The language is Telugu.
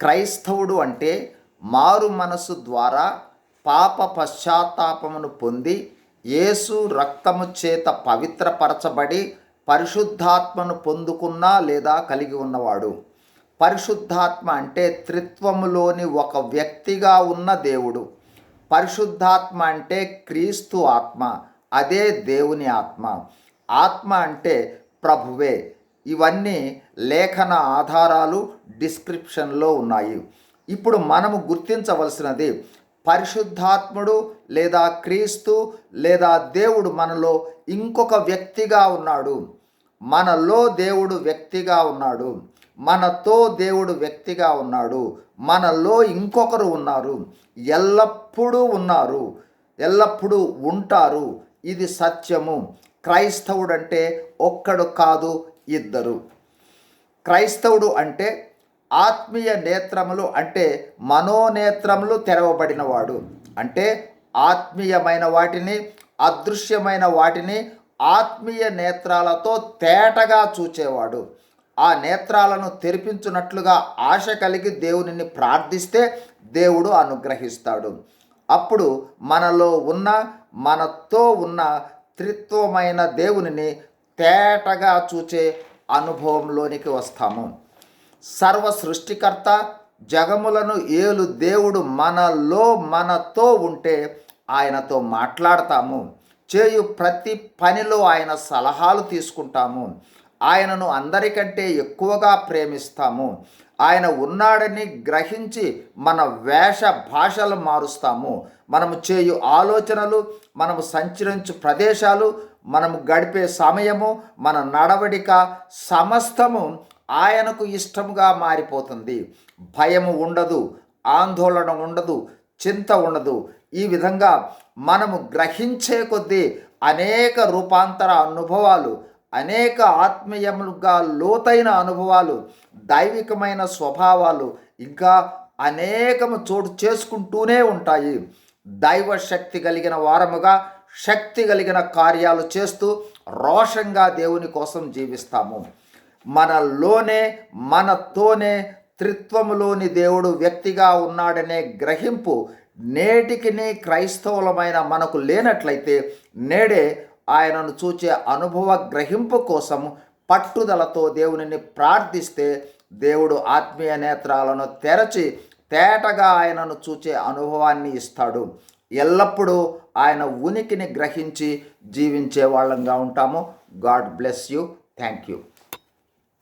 క్రైస్తవుడు అంటే మారు మనసు ద్వారా పాప పశ్చాత్తాపమును పొంది యేసు రక్తము చేత పవిత్రపరచబడి పరిశుద్ధాత్మను పొందుకున్న లేదా కలిగి ఉన్నవాడు. పరిశుద్ధాత్మ అంటే త్రిత్వములోని ఒక వ్యక్తిగా ఉన్న దేవుడు. పరిశుద్ధాత్మ అంటే క్రీస్తు ఆత్మ అదే దేవుని ఆత్మ. ఆత్మ అంటే ప్రభువే. ఇవన్నీ లేఖన ఆధారాలు డిస్క్రిప్షన్లో ఉన్నాయి. ఇప్పుడు మనము గుర్తించవలసినది పరిశుద్ధాత్ముడు లేదా క్రీస్తు లేదా దేవుడు మనలో ఇంకొక వ్యక్తిగా ఉన్నాడు. మనలో దేవుడు వ్యక్తిగా ఉన్నాడు. మనతో దేవుడు వ్యక్తిగా ఉన్నాడు. మనలో ఇంకొకరు ఉన్నారు. ఎల్లప్పుడూ ఉన్నారు. ఎల్లప్పుడూ ఉంటారు. ఇది సత్యము. క్రైస్తవుడు అంటే ఒక్కడు కాదు ఇద్దరు. క్రైస్తవుడు అంటే ఆత్మీయ నేత్రములు అంటే మనోనేత్రములు తెరవబడినవాడు. అంటే ఆత్మీయమైన వాటిని అదృశ్యమైన వాటిని ఆత్మీయ నేత్రాలతో తేటగా చూచేవాడు. ఆ నేత్రాలను తెరిపించున్నట్లుగా ఆశ కలిగి దేవునిని ప్రార్థిస్తే దేవుడు అనుగ్రహిస్తాడు. అప్పుడు మనలో ఉన్న మనతో ఉన్న త్రిత్వమైన దేవునిని తేటగా చూచే అనుభవంలోనికి వస్తాము. సర్వ సృష్టికర్త జగములను ఏలు దేవుడు మనలో మనతో ఉంటే ఆయనతో మాట్లాడతాము. చేయు ప్రతి పనిలో ఆయన సలహాలు తీసుకుంటాము. ఆయనను అందరికంటే ఎక్కువగా ప్రేమిస్తాము. ఆయన ఉన్నాడని గ్రహించి మన వేష భాషలు మారుస్తాము. మనము చేయు ఆలోచనలు మనము సంచరించు ప్రదేశాలు మనము గడిపే సమయము మన నడవడిక సమస్తము ఆయనకు ఇష్టముగా మారిపోతుంది. భయము ఉండదు ఆందోళన ఉండదు చింత ఉండదు. ఈ విధంగా మనము గ్రహించే కొద్దీ అనేక రూపాంతర అనుభవాలు అనేక ఆత్మీయములుగా లోతైన అనుభవాలు దైవికమైన స్వభావాలు ఇంకా అనేకము చోటు చేసుకుంటూనే ఉంటాయి. దైవ శక్తి కలిగిన వారముగా శక్తి కలిగిన కార్యాలు చేస్తూ రోషంగా దేవుని కోసం జీవిస్తాము. మనలోనే మనతోనే త్రిత్వములోని దేవుడు వ్యక్తిగా ఉన్నాడనే గ్రహింపు నేటికిని క్రైస్తవులమైన మనకు లేనట్లయితే నేడే ఆయనను చూచే అనుభవ గ్రహింపు కోసం పట్టుదలతో దేవునిని ప్రార్థిస్తే దేవుడు ఆత్మీయ నేత్రాలను తెరచి తేటగా ఆయనను చూచే అనుభవాన్ని ఇస్తాడు. ఎల్లప్పుడూ ఆయన ఉనికిని గ్రహించి జీవించే వాళ్ళంగా ఉంటాము. God bless you. Thank you.